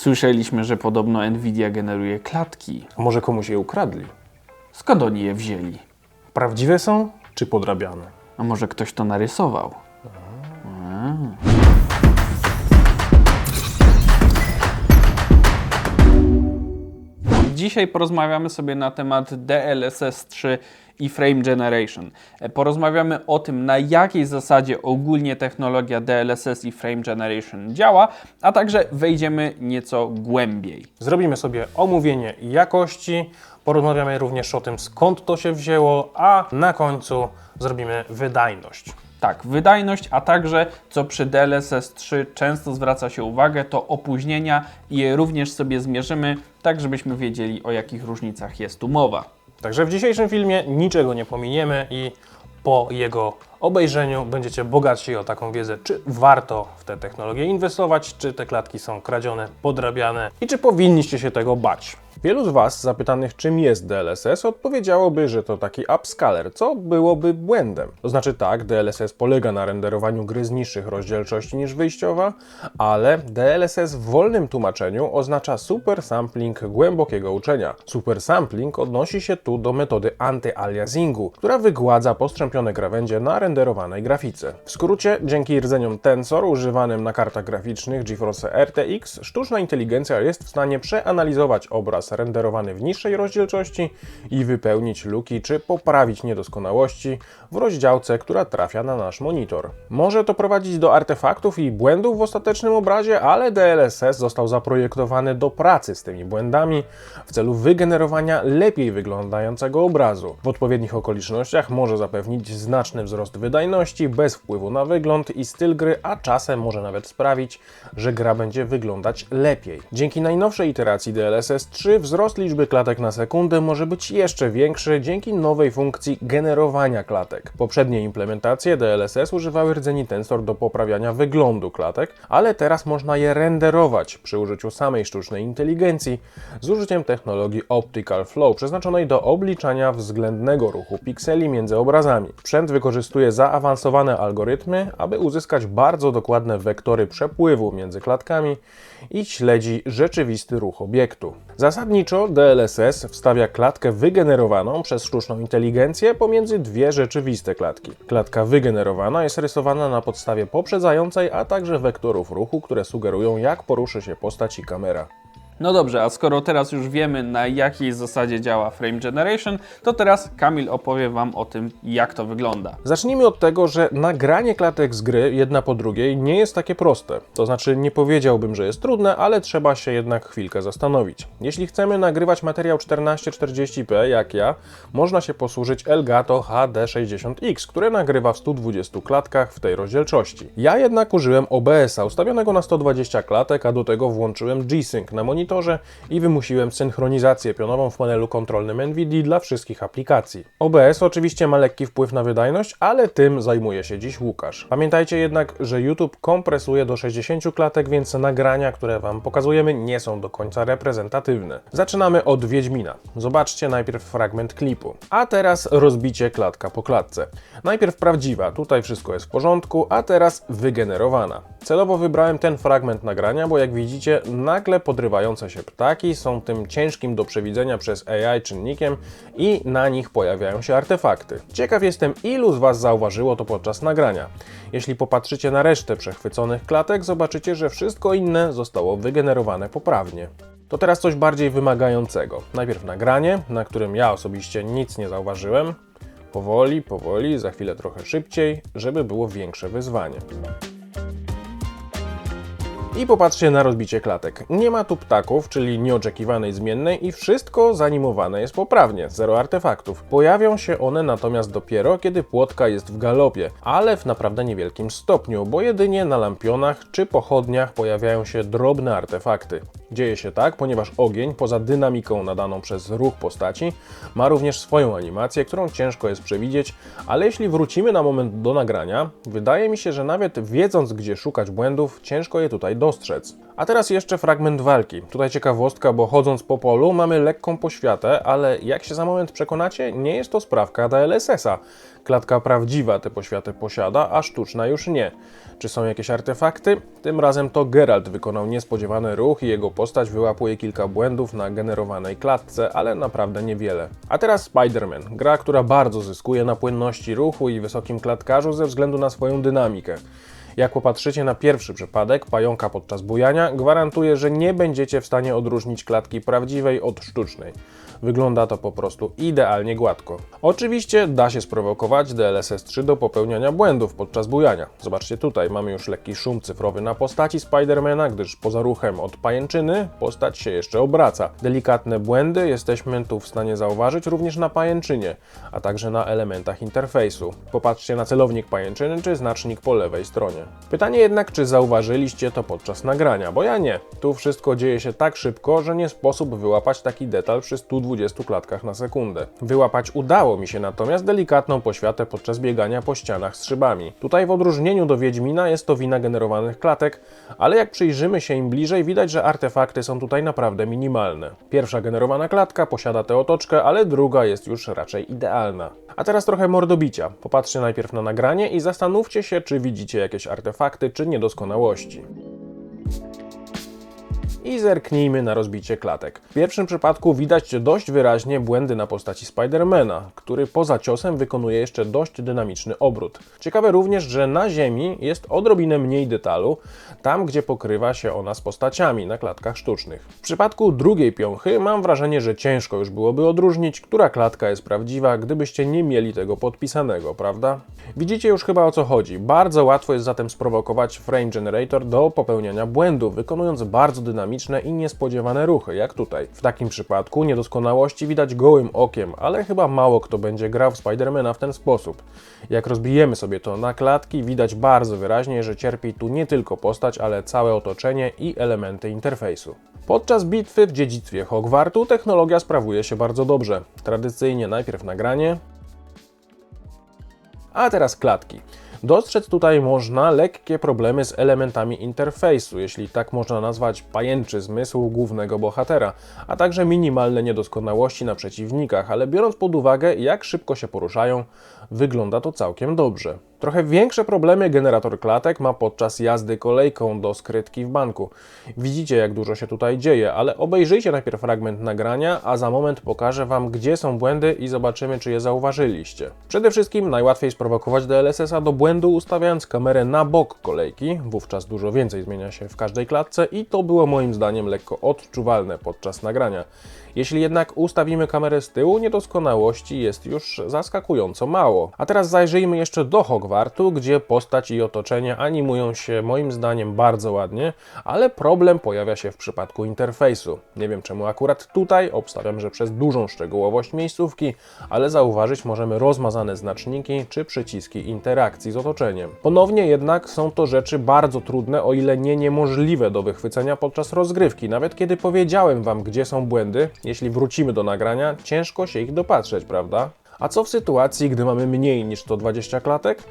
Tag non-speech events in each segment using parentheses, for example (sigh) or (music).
Słyszeliśmy, że podobno Nvidia generuje klatki. A może komuś je ukradli? Skąd oni je wzięli? Prawdziwe są czy podrabiane? A może ktoś to narysował? Dzisiaj porozmawiamy sobie na temat DLSS 3 i Frame Generation. Porozmawiamy o tym, na jakiej zasadzie ogólnie technologia DLSS i Frame Generation działa, a także wejdziemy nieco głębiej. Zrobimy sobie omówienie jakości, porozmawiamy również o tym skąd to się wzięło, a na końcu zrobimy wydajność. Tak, wydajność, a także co przy DLSS 3 często zwraca się uwagę, to opóźnienia i je również sobie zmierzymy, tak żebyśmy wiedzieli o jakich różnicach jest tu mowa. Także w dzisiejszym filmie niczego nie pominiemy i po jego obejrzeniu będziecie bogatsi o taką wiedzę, czy warto w te technologie inwestować, czy te klatki są kradzione, podrabiane i czy powinniście się tego bać. Wielu z Was zapytanych, czym jest DLSS, odpowiedziałoby, że to taki upscaler, co byłoby błędem. To znaczy tak, DLSS polega na renderowaniu gry z niższych rozdzielczości niż wyjściowa, ale DLSS w wolnym tłumaczeniu oznacza super sampling głębokiego uczenia. Super sampling odnosi się tu do metody anty-aliasingu, która wygładza postrzępione krawędzie na renderowanej grafice. W skrócie, dzięki rdzeniom Tensor używanym na kartach graficznych GeForce RTX, sztuczna inteligencja jest w stanie przeanalizować obraz renderowany w niższej rozdzielczości i wypełnić luki czy poprawić niedoskonałości w rozdziałce, która trafia na nasz monitor. Może to prowadzić do artefaktów i błędów w ostatecznym obrazie, ale DLSS został zaprojektowany do pracy z tymi błędami w celu wygenerowania lepiej wyglądającego obrazu. W odpowiednich okolicznościach może zapewnić znaczny wzrost wydajności bez wpływu na wygląd i styl gry, a czasem może nawet sprawić, że gra będzie wyglądać lepiej. Dzięki najnowszej iteracji DLSS 3 wzrost liczby klatek na sekundę może być jeszcze większy dzięki nowej funkcji generowania klatek. Poprzednie implementacje DLSS używały rdzeni Tensor do poprawiania wyglądu klatek, ale teraz można je renderować przy użyciu samej sztucznej inteligencji z użyciem technologii Optical Flow przeznaczonej do obliczania względnego ruchu pikseli między obrazami. Sprzęt wykorzystuje zaawansowane algorytmy, aby uzyskać bardzo dokładne wektory przepływu między klatkami i śledzi rzeczywisty ruch obiektu. Zasadniczo DLSS wstawia klatkę wygenerowaną przez sztuczną inteligencję pomiędzy dwie rzeczywiste klatki. Klatka wygenerowana jest rysowana na podstawie poprzedzającej, a także wektorów ruchu, które sugerują jak poruszy się postać i kamera. No dobrze, a skoro teraz już wiemy na jakiej zasadzie działa Frame Generation, to teraz Kamil opowie Wam o tym, jak to wygląda. Zacznijmy od tego, że nagranie klatek z gry jedna po drugiej nie jest takie proste. To znaczy, nie powiedziałbym, że jest trudne, ale trzeba się jednak chwilkę zastanowić. Jeśli chcemy nagrywać materiał 1440p, jak ja, można się posłużyć Elgato HD60X, które nagrywa w 120 klatkach w tej rozdzielczości. Ja jednak użyłem OBS-a ustawionego na 120 klatek, a do tego włączyłem G-Sync na monitorze i wymusiłem synchronizację pionową w panelu kontrolnym NVIDIA dla wszystkich aplikacji. OBS oczywiście ma lekki wpływ na wydajność, ale tym zajmuje się dziś Łukasz. Pamiętajcie jednak, że YouTube kompresuje do 60 klatek, więc nagrania, które Wam pokazujemy, nie są do końca reprezentatywne. Zaczynamy od Wiedźmina. Zobaczcie najpierw fragment klipu, a teraz rozbicie klatka po klatce. Najpierw prawdziwa, tutaj wszystko jest w porządku, a teraz wygenerowana. Celowo wybrałem ten fragment nagrania, bo jak widzicie, nagle podrywające się ptaki są tym ciężkim do przewidzenia przez AI czynnikiem i na nich pojawiają się artefakty. Ciekaw jestem, ilu z Was zauważyło to podczas nagrania. Jeśli popatrzycie na resztę przechwyconych klatek, zobaczycie, że wszystko inne zostało wygenerowane poprawnie. To teraz coś bardziej wymagającego. Najpierw nagranie, na którym ja osobiście nic nie zauważyłem. Powoli, powoli, za chwilę trochę szybciej, żeby było większe wyzwanie. I popatrzcie na rozbicie klatek. Nie ma tu ptaków, czyli nieoczekiwanej zmiennej i wszystko zanimowane jest poprawnie, zero artefaktów. Pojawią się one natomiast dopiero, kiedy płotka jest w galopie, ale w naprawdę niewielkim stopniu, bo jedynie na lampionach czy pochodniach pojawiają się drobne artefakty. Dzieje się tak, ponieważ ogień, poza dynamiką nadaną przez ruch postaci, ma również swoją animację, którą ciężko jest przewidzieć, ale jeśli wrócimy na moment do nagrania, wydaje mi się, że nawet wiedząc, gdzie szukać błędów, ciężko je tutaj dostrzec. A teraz jeszcze fragment walki. Tutaj ciekawostka, bo chodząc po polu mamy lekką poświatę, ale jak się za moment przekonacie, nie jest to sprawka DLSS-a. Klatka prawdziwa tę poświatę posiada, a sztuczna już nie. Czy są jakieś artefakty? Tym razem to Geralt wykonał niespodziewany ruch i jego postać wyłapuje kilka błędów na generowanej klatce, ale naprawdę niewiele. A teraz Spider-Man, gra, która bardzo zyskuje na płynności ruchu i wysokim klatkarzu ze względu na swoją dynamikę. Jak popatrzycie na pierwszy przypadek, pająka podczas bujania, gwarantuję, że nie będziecie w stanie odróżnić klatki prawdziwej od sztucznej. Wygląda to po prostu idealnie gładko. Oczywiście da się sprowokować DLSS 3 do popełniania błędów podczas bujania. Zobaczcie tutaj, mamy już lekki szum cyfrowy na postaci Spidermana, gdyż poza ruchem od pajęczyny postać się jeszcze obraca. Delikatne błędy jesteśmy tu w stanie zauważyć również na pajęczynie, a także na elementach interfejsu. Popatrzcie na celownik pajęczyny czy znacznik po lewej stronie. Pytanie jednak, czy zauważyliście to podczas nagrania, bo ja nie. Tu wszystko dzieje się tak szybko, że nie sposób wyłapać taki detal przy 120 klatkach na sekundę. Wyłapać udało mi się natomiast delikatną poświatę podczas biegania po ścianach z szybami. Tutaj w odróżnieniu do Wiedźmina jest to wina generowanych klatek, ale jak przyjrzymy się im bliżej, widać, że artefakty są tutaj naprawdę minimalne. Pierwsza generowana klatka posiada tę otoczkę, ale druga jest już raczej idealna. A teraz trochę mordobicia. Popatrzcie najpierw na nagranie i zastanówcie się, czy widzicie jakieś artefakty, czy niedoskonałości i zerknijmy na rozbicie klatek. W pierwszym przypadku widać dość wyraźnie błędy na postaci Spidermana, który poza ciosem wykonuje jeszcze dość dynamiczny obrót. Ciekawe również, że na ziemi jest odrobinę mniej detalu, tam gdzie pokrywa się ona z postaciami na klatkach sztucznych. W przypadku drugiej piąchy mam wrażenie, że ciężko już byłoby odróżnić, która klatka jest prawdziwa, gdybyście nie mieli tego podpisanego, prawda? Widzicie już chyba o co chodzi. Bardzo łatwo jest zatem sprowokować Frame Generator do popełniania błędów, wykonując bardzo dynamiczne i niespodziewane ruchy, jak tutaj. W takim przypadku niedoskonałości widać gołym okiem, ale chyba mało kto będzie grał w Spidermana w ten sposób. Jak rozbijemy sobie to na klatki, widać bardzo wyraźnie, że cierpi tu nie tylko postać, ale całe otoczenie i elementy interfejsu. Podczas bitwy w dziedzictwie Hogwartu technologia sprawuje się bardzo dobrze. Tradycyjnie najpierw nagranie, a teraz klatki. Dostrzec tutaj można lekkie problemy z elementami interfejsu, jeśli tak można nazwać pajęczy zmysł głównego bohatera, a także minimalne niedoskonałości na przeciwnikach, ale biorąc pod uwagę jak szybko się poruszają, wygląda to całkiem dobrze. Trochę większe problemy generator klatek ma podczas jazdy kolejką do skrytki w banku. Widzicie jak dużo się tutaj dzieje, ale obejrzyjcie najpierw fragment nagrania, a za moment pokażę Wam gdzie są błędy i zobaczymy czy je zauważyliście. Przede wszystkim najłatwiej sprowokować DLSS-a do błędu ustawiając kamerę na bok kolejki, wówczas dużo więcej zmienia się w każdej klatce i to było moim zdaniem lekko odczuwalne podczas nagrania. Jeśli jednak ustawimy kamerę z tyłu, niedoskonałości jest już zaskakująco mało. A teraz zajrzyjmy jeszcze do Hogwartu, gdzie postać i otoczenie animują się moim zdaniem bardzo ładnie, ale problem pojawia się w przypadku interfejsu. Nie wiem czemu akurat tutaj, obstawiam, że przez dużą szczegółowość miejscówki, ale zauważyć możemy rozmazane znaczniki czy przyciski interakcji z otoczeniem. Ponownie jednak są to rzeczy bardzo trudne, o ile nie niemożliwe do wychwycenia podczas rozgrywki. Nawet kiedy powiedziałem Wam, gdzie są błędy, jeśli wrócimy do nagrania, ciężko się ich dopatrzeć, prawda? A co w sytuacji, gdy mamy mniej niż 120 klatek?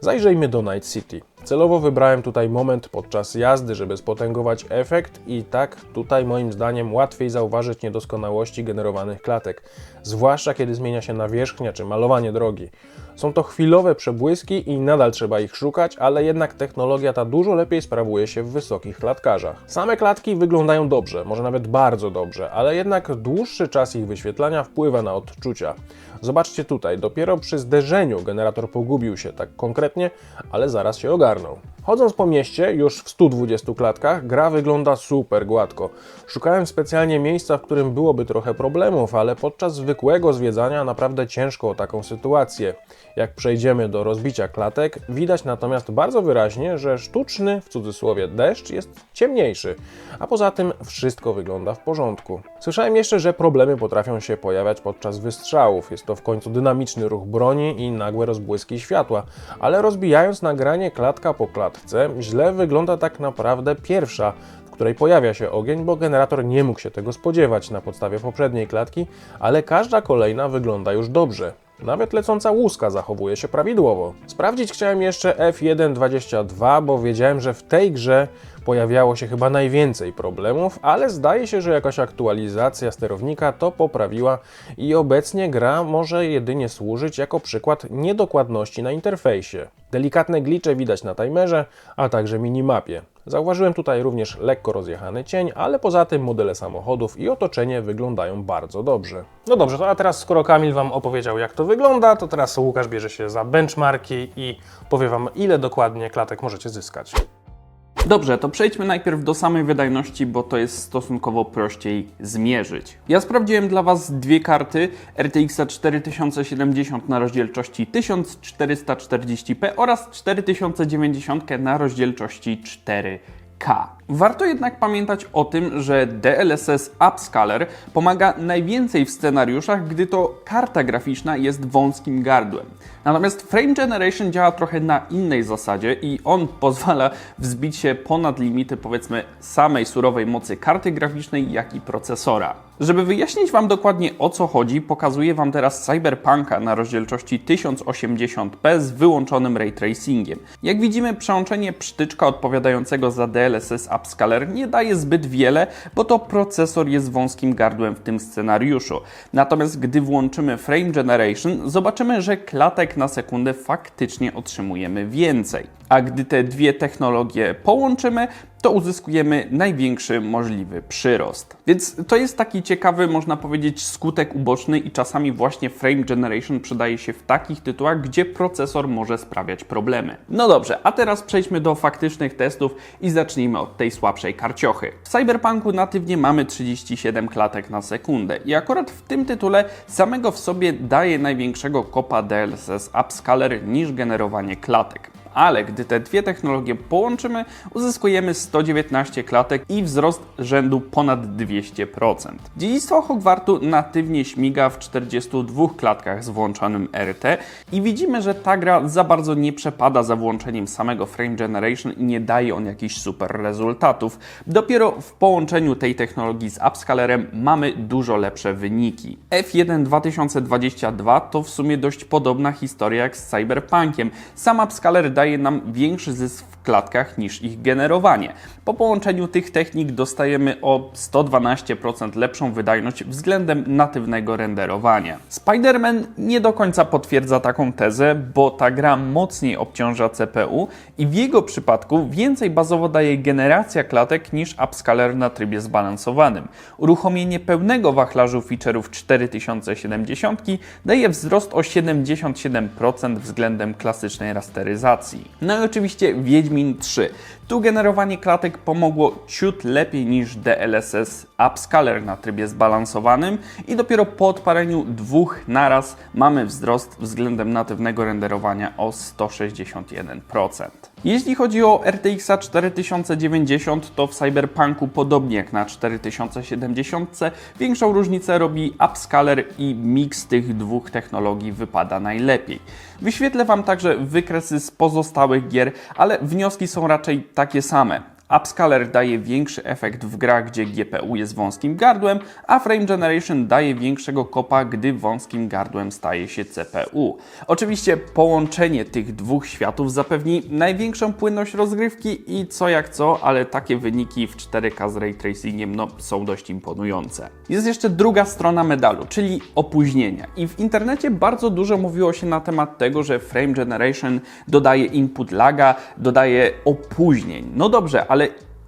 Zajrzyjmy do Night City. Celowo wybrałem tutaj moment podczas jazdy, żeby spotęgować efekt i tak tutaj moim zdaniem łatwiej zauważyć niedoskonałości generowanych klatek, zwłaszcza kiedy zmienia się nawierzchnia czy malowanie drogi. Są to chwilowe przebłyski i nadal trzeba ich szukać, ale jednak technologia ta dużo lepiej sprawuje się w wysokich klatkarzach. Same klatki wyglądają dobrze, może nawet bardzo dobrze, ale jednak dłuższy czas ich wyświetlania wpływa na odczucia. Zobaczcie tutaj, dopiero przy zderzeniu generator pogubił się tak konkretnie, ale zaraz się ogarnął. Chodząc po mieście, już w 120 klatkach, gra wygląda super gładko. Szukałem specjalnie miejsca, w którym byłoby trochę problemów, ale podczas zwykłego zwiedzania naprawdę ciężko o taką sytuację. Jak przejdziemy do rozbicia klatek, widać natomiast bardzo wyraźnie, że sztuczny, w cudzysłowie, deszcz jest ciemniejszy, a poza tym wszystko wygląda w porządku. Słyszałem jeszcze, że problemy potrafią się pojawiać podczas wystrzałów. Jest to w końcu dynamiczny ruch broni i nagłe rozbłyski światła, ale rozbijając nagranie klatka po klatce, źle wygląda tak naprawdę pierwsza, w której pojawia się ogień, bo generator nie mógł się tego spodziewać na podstawie poprzedniej klatki, ale każda kolejna wygląda już dobrze. Nawet lecąca łuska zachowuje się prawidłowo. Sprawdzić chciałem jeszcze F1.22, bo wiedziałem, że w tej grze pojawiało się chyba najwięcej problemów, ale zdaje się, że jakaś aktualizacja sterownika to poprawiła i obecnie gra może jedynie służyć jako przykład niedokładności na interfejsie. Delikatne glicze widać na timerze, a także minimapie. Zauważyłem tutaj również lekko rozjechany cień, ale poza tym modele samochodów i otoczenie wyglądają bardzo dobrze. No dobrze, to a teraz skoro Kamil Wam opowiedział jak to wygląda, to teraz Łukasz bierze się za benchmarki i powie Wam ile dokładnie klatek możecie zyskać. Dobrze, to przejdźmy najpierw do samej wydajności, bo to jest stosunkowo prościej zmierzyć. Ja sprawdziłem dla Was dwie karty RTX 4070 na rozdzielczości 1440p oraz 4090 na rozdzielczości 4K. Warto jednak pamiętać o tym, że DLSS Upscaler pomaga najwięcej w scenariuszach, gdy to karta graficzna jest wąskim gardłem. Natomiast Frame Generation działa trochę na innej zasadzie i on (laughs) pozwala wzbić się ponad limity powiedzmy samej surowej mocy karty graficznej, jak i procesora. Żeby wyjaśnić Wam dokładnie o co chodzi, pokazuję Wam teraz Cyberpunka na rozdzielczości 1080p z wyłączonym ray tracingiem. Jak widzimy, przełączenie psztyczka odpowiadającego za DLSS Upscaler nie daje zbyt wiele, bo to procesor jest wąskim gardłem w tym scenariuszu. Natomiast gdy włączymy Frame Generation, zobaczymy, że klatek na sekundę faktycznie otrzymujemy więcej. A gdy te dwie technologie połączymy, to uzyskujemy największy możliwy przyrost. Więc to jest taki ciekawy, można powiedzieć, skutek uboczny i czasami właśnie frame generation przydaje się w takich tytułach, gdzie procesor może sprawiać problemy. No dobrze, a teraz przejdźmy do faktycznych testów i zacznijmy od tej słabszej karciochy. W Cyberpunku natywnie mamy 37 klatek na sekundę i akurat w tym tytule samego w sobie daje największego kopa DLSS Upscaler niż generowanie klatek ale gdy te dwie technologie połączymy, uzyskujemy 119 klatek i wzrost rzędu ponad 200%. Dziedzictwo Hogwartu natywnie śmiga w 42 klatkach z włączonym RT i widzimy, że ta gra za bardzo nie przepada za włączeniem samego Frame Generation i nie daje on jakichś super rezultatów. Dopiero w połączeniu tej technologii z upscalerem mamy dużo lepsze wyniki. F1 2022 to w sumie dość podobna historia jak z Cyberpunkiem. Sam upscaler daje daje nam większy zysk w klatkach niż ich generowanie. Po połączeniu tych technik dostajemy o 112% lepszą wydajność względem natywnego renderowania. Spider-Man nie do końca potwierdza taką tezę, bo ta gra mocniej obciąża CPU i w jego przypadku więcej bazowo daje generacja klatek niż upscaler na trybie zbalansowanym. Uruchomienie pełnego wachlarzu feature'ów 4070 daje wzrost o 77% względem klasycznej rasteryzacji. No i oczywiście Wiedźmin 3. Tu generowanie klatek pomogło ciut lepiej niż DLSS Upscaler na trybie zbalansowanym i dopiero po odpaleniu dwóch naraz mamy wzrost względem natywnego renderowania o 161%. Jeśli chodzi o RTX 4090, to w Cyberpunku podobnie jak na 4070, większą różnicę robi upscaler i miks tych dwóch technologii wypada najlepiej. Wyświetlę Wam także wykresy z pozostałych gier, ale wnioski są raczej takie same. Upscaler daje większy efekt w grach, gdzie GPU jest wąskim gardłem, a Frame Generation daje większego kopa, gdy wąskim gardłem staje się CPU. Oczywiście połączenie tych dwóch światów zapewni największą płynność rozgrywki i co jak co, ale takie wyniki w 4K z Ray Tracingiem no, są dość imponujące. Jest jeszcze druga strona medalu, czyli opóźnienia. I w internecie bardzo dużo mówiło się na temat tego, że Frame Generation dodaje input laga, dodaje opóźnień. No dobrze, ale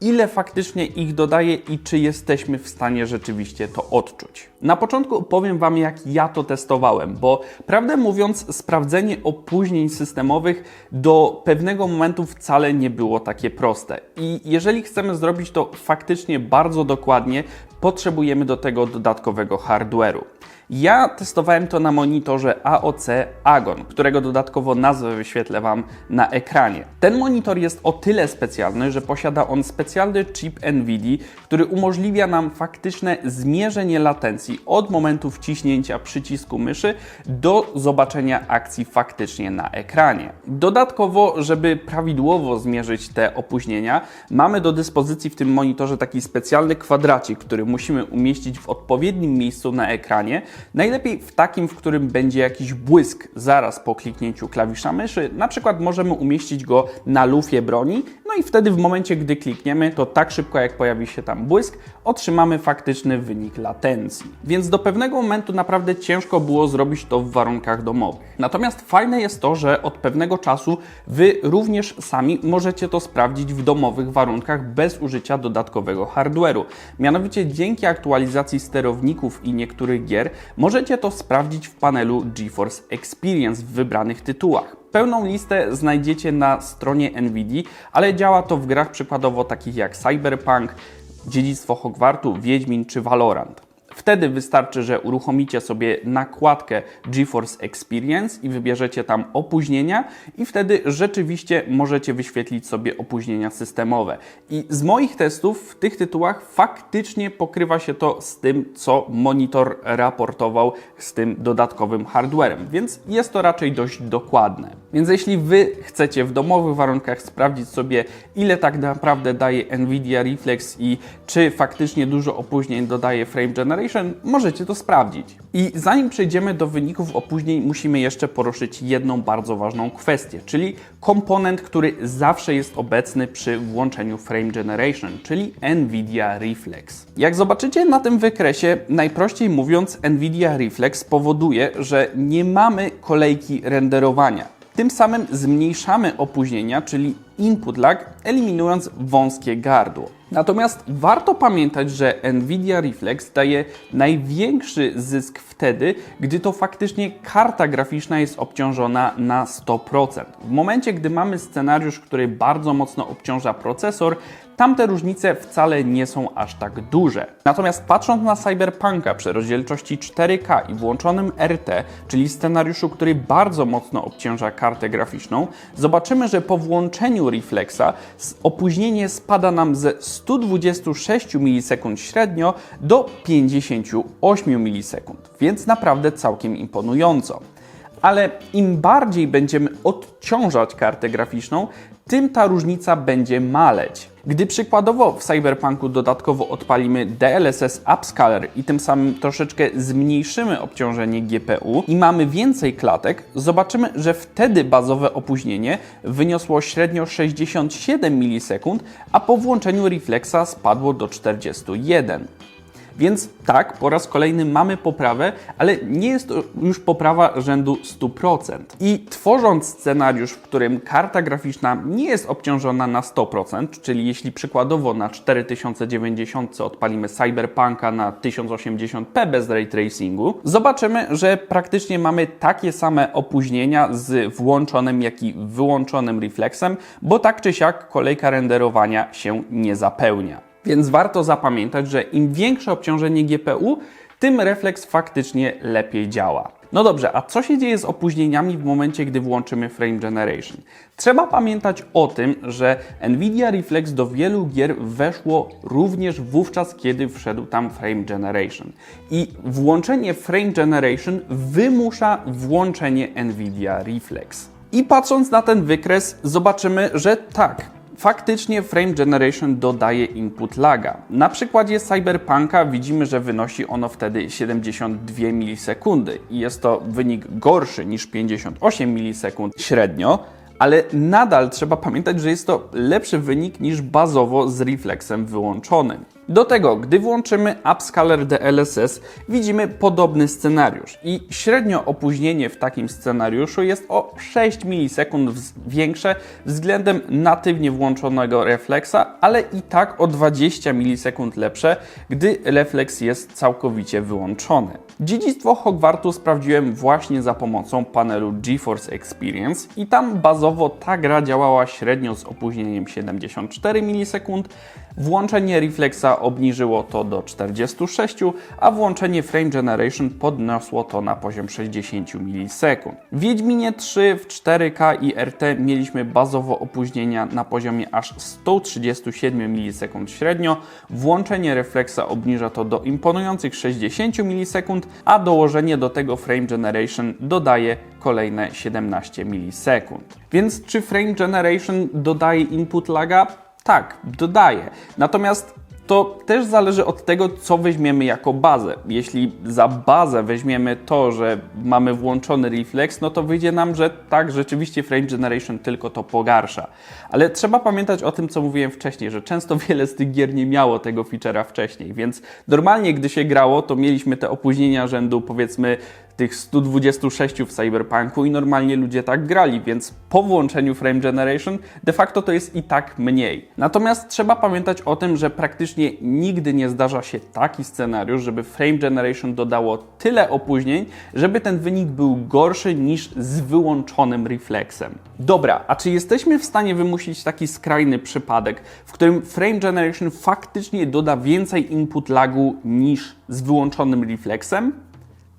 ile faktycznie ich dodaje i czy jesteśmy w stanie rzeczywiście to odczuć. Na początku powiem Wam, jak ja to testowałem, bo prawdę mówiąc, sprawdzenie opóźnień systemowych do pewnego momentu wcale nie było takie proste. I jeżeli chcemy zrobić to faktycznie bardzo dokładnie, potrzebujemy do tego dodatkowego hardware'u. Ja testowałem to na monitorze AOC Agon, którego dodatkowo nazwę wyświetlę Wam na ekranie. Ten monitor jest o tyle specjalny, że posiada on specjalny chip NVIDIA, który umożliwia nam faktyczne zmierzenie latencji od momentu wciśnięcia przycisku myszy do zobaczenia akcji faktycznie na ekranie. Dodatkowo, żeby prawidłowo zmierzyć te opóźnienia, mamy do dyspozycji w tym monitorze taki specjalny kwadracik, który musimy umieścić w odpowiednim miejscu na ekranie, Najlepiej w takim, w którym będzie jakiś błysk zaraz po kliknięciu klawisza myszy. Na przykład możemy umieścić go na lufie broni, no i wtedy w momencie, gdy klikniemy, to tak szybko jak pojawi się tam błysk, otrzymamy faktyczny wynik latencji. Więc do pewnego momentu naprawdę ciężko było zrobić to w warunkach domowych. Natomiast fajne jest to, że od pewnego czasu Wy również sami możecie to sprawdzić w domowych warunkach bez użycia dodatkowego hardware'u. Mianowicie dzięki aktualizacji sterowników i niektórych gier możecie to sprawdzić w panelu GeForce Experience w wybranych tytułach. Pełną listę znajdziecie na stronie Nvidia, ale działa to w grach przykładowo takich jak Cyberpunk, Dziedzictwo Hogwartu, Wiedźmin czy Valorant. Wtedy wystarczy, że uruchomicie sobie nakładkę GeForce Experience i wybierzecie tam opóźnienia i wtedy rzeczywiście możecie wyświetlić sobie opóźnienia systemowe. I z moich testów w tych tytułach faktycznie pokrywa się to z tym, co monitor raportował z tym dodatkowym hardwarem, więc jest to raczej dość dokładne. Więc jeśli Wy chcecie w domowych warunkach sprawdzić sobie, ile tak naprawdę daje Nvidia Reflex i czy faktycznie dużo opóźnień dodaje Frame Generation, możecie to sprawdzić. I zanim przejdziemy do wyników opóźnień, musimy jeszcze poruszyć jedną bardzo ważną kwestię, czyli komponent, który zawsze jest obecny przy włączeniu Frame Generation, czyli Nvidia Reflex. Jak zobaczycie na tym wykresie, najprościej mówiąc, Nvidia Reflex powoduje, że nie mamy kolejki renderowania. Tym samym zmniejszamy opóźnienia, czyli input lag, eliminując wąskie gardło. Natomiast warto pamiętać, że Nvidia Reflex daje największy zysk wtedy, gdy to faktycznie karta graficzna jest obciążona na 100%. W momencie, gdy mamy scenariusz, który bardzo mocno obciąża procesor, tamte różnice wcale nie są aż tak duże. Natomiast patrząc na Cyberpunka przy rozdzielczości 4K i włączonym RT, czyli scenariuszu, który bardzo mocno obciąża kartę graficzną, zobaczymy, że po włączeniu Reflexa opóźnienie spada nam ze 126 milisekund średnio do 58 milisekund, więc naprawdę całkiem imponująco. Ale im bardziej będziemy odciążać kartę graficzną, tym ta różnica będzie maleć. Gdy przykładowo w Cyberpunku dodatkowo odpalimy DLSS Upscaler i tym samym troszeczkę zmniejszymy obciążenie GPU i mamy więcej klatek, zobaczymy, że wtedy bazowe opóźnienie wyniosło średnio 67 milisekund, a po włączeniu Reflexa spadło do 41. Więc tak, po raz kolejny mamy poprawę, ale nie jest to już poprawa rzędu 100%. I tworząc scenariusz, w którym karta graficzna nie jest obciążona na 100%, czyli jeśli przykładowo na 4090 odpalimy Cyberpunka na 1080p bez ray tracingu, zobaczymy, że praktycznie mamy takie same opóźnienia z włączonym, jak i wyłączonym reflexem, bo tak czy siak kolejka renderowania się nie zapełnia. Więc warto zapamiętać, że im większe obciążenie GPU, tym refleks faktycznie lepiej działa. No dobrze, a co się dzieje z opóźnieniami w momencie, gdy włączymy Frame Generation? Trzeba pamiętać o tym, że Nvidia Reflex do wielu gier weszło również wówczas, kiedy wszedł tam Frame Generation. I włączenie Frame Generation wymusza włączenie Nvidia Reflex. I patrząc na ten wykres, zobaczymy, że tak, faktycznie Frame Generation dodaje input laga. Na przykładzie Cyberpunka widzimy, że wynosi ono wtedy 72 milisekundy i jest to wynik gorszy niż 58 milisekund średnio, ale nadal trzeba pamiętać, że jest to lepszy wynik niż bazowo z reflexem wyłączonym. Do tego, gdy włączymy Upscaler DLSS, widzimy podobny scenariusz i średnio opóźnienie w takim scenariuszu jest o 6 milisekund większe względem natywnie włączonego reflexa, ale i tak o 20 milisekund lepsze, gdy reflex jest całkowicie wyłączony. Dziedzictwo Hogwartu sprawdziłem właśnie za pomocą panelu GeForce Experience i tam bazowo ta gra działała średnio z opóźnieniem 74 milisekund, włączenie reflexa obniżyło to do 46, a włączenie Frame Generation podniosło to na poziom 60 milisekund. W Wiedźminie 3 w 4K i RT mieliśmy bazowo opóźnienia na poziomie aż 137 milisekund średnio, włączenie reflexa obniża to do imponujących 60 milisekund, a dołożenie do tego Frame Generation dodaje kolejne 17 milisekund. Więc czy Frame Generation dodaje input laga? Tak, dodaje. Natomiast to też zależy od tego, co weźmiemy jako bazę. Jeśli za bazę weźmiemy to, że mamy włączony reflex, no to wyjdzie nam, że tak, rzeczywiście frame generation tylko to pogarsza. Ale trzeba pamiętać o tym, co mówiłem wcześniej, że często wiele z tych gier nie miało tego feature'a wcześniej, więc normalnie, gdy się grało, to mieliśmy te opóźnienia rzędu powiedzmy tych 126 w Cyberpunku i normalnie ludzie tak grali, więc po włączeniu Frame Generation de facto to jest i tak mniej. Natomiast trzeba pamiętać o tym, że praktycznie nigdy nie zdarza się taki scenariusz, żeby Frame Generation dodało tyle opóźnień, żeby ten wynik był gorszy niż z wyłączonym reflexem. Dobra, a czy jesteśmy w stanie wymusić taki skrajny przypadek, w którym Frame Generation faktycznie doda więcej input lagu niż z wyłączonym reflexem?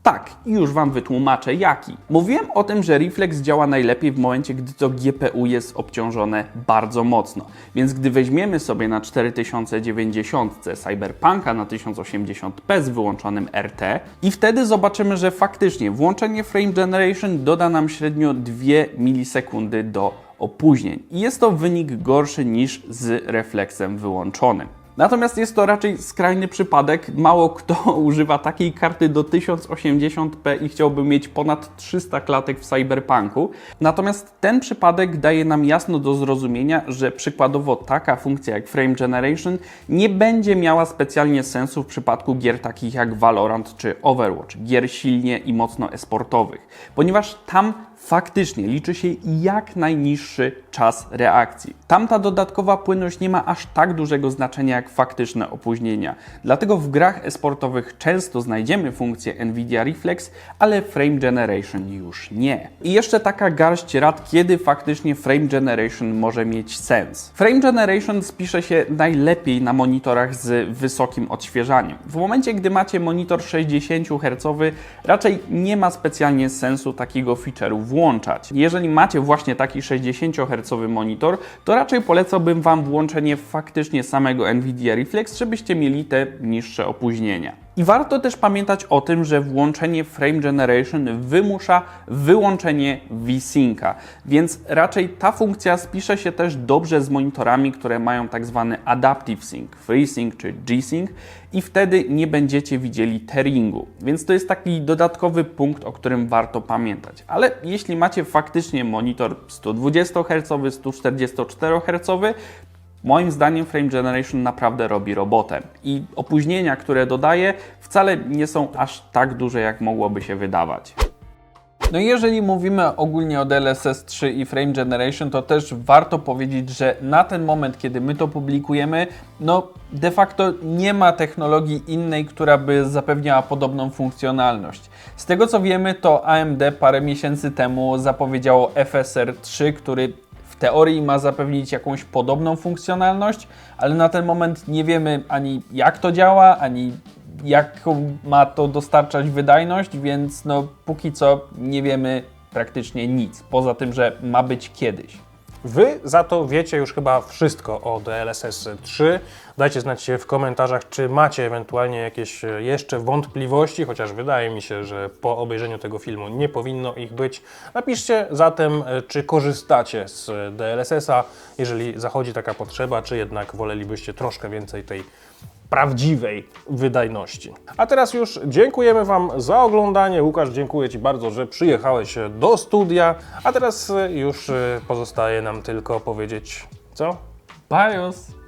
Tak, i już Wam wytłumaczę jaki. Mówiłem o tym, że reflex działa najlepiej w momencie, gdy to GPU jest obciążone bardzo mocno. Więc gdy weźmiemy sobie na 4090 Cyberpunka na 1080p z wyłączonym RT i wtedy zobaczymy, że faktycznie włączenie Frame Generation doda nam średnio 2 milisekundy do opóźnień. I jest to wynik gorszy niż z refleksem wyłączonym. Natomiast jest to raczej skrajny przypadek. Mało kto (laughs) używa takiej karty do 1080p i chciałby mieć ponad 300 klatek w Cyberpunku. Natomiast ten przypadek daje nam jasno do zrozumienia, że przykładowo taka funkcja jak Frame Generation nie będzie miała specjalnie sensu w przypadku gier takich jak Valorant czy Overwatch, gier silnie i mocno esportowych, ponieważ tam faktycznie liczy się jak najniższy czas reakcji. Tamta dodatkowa płynność nie ma aż tak dużego znaczenia jak faktyczne opóźnienia. Dlatego w grach esportowych często znajdziemy funkcję Nvidia Reflex, ale Frame Generation już nie. I jeszcze taka garść rad, kiedy faktycznie Frame Generation może mieć sens. Frame Generation spisze się najlepiej na monitorach z wysokim odświeżaniem. W momencie, gdy macie monitor 60 Hz, raczej nie ma specjalnie sensu takiego feature'u włączać. Jeżeli macie właśnie taki 60 Hz monitor, to raczej polecałbym Wam włączenie faktycznie samego Nvidia Reflex, żebyście mieli te niższe opóźnienia. I warto też pamiętać o tym, że włączenie Frame Generation wymusza wyłączenie V-Synca, więc raczej ta funkcja spisze się też dobrze z monitorami, które mają tak zwany Adaptive Sync, FreeSync czy G-Sync i wtedy nie będziecie widzieli tearingu. Więc to jest taki dodatkowy punkt, o którym warto pamiętać. Ale jeśli macie faktycznie monitor 120 Hz, 144 Hz, Moim zdaniem Frame Generation naprawdę robi robotę i opóźnienia, które dodaje, wcale nie są aż tak duże, jak mogłoby się wydawać. No i jeżeli mówimy ogólnie o DLSS 3 i Frame Generation, to też warto powiedzieć, że na ten moment, kiedy my to publikujemy, no de facto nie ma technologii innej, która by zapewniała podobną funkcjonalność. Z tego co wiemy, to AMD parę miesięcy temu zapowiedziało FSR 3, który teorii ma zapewnić jakąś podobną funkcjonalność, ale na ten moment nie wiemy ani jak to działa, ani jaką ma to dostarczać wydajność, więc no póki co nie wiemy praktycznie nic, poza tym, że ma być kiedyś. Wy za to wiecie już chyba wszystko o DLSS 3. Dajcie znać w komentarzach, czy macie ewentualnie jakieś e, jeszcze wątpliwości, chociaż wydaje mi się, że po obejrzeniu tego filmu nie powinno ich być. Napiszcie zatem, e, czy korzystacie z DLSS-a, jeżeli zachodzi taka potrzeba, czy jednak wolelibyście troszkę więcej tej prawdziwej wydajności. A teraz już dziękujemy Wam za oglądanie. Łukasz, dziękuję Ci bardzo, że przyjechałeś do studia. A teraz już pozostaje nam tylko powiedzieć co? BIOS!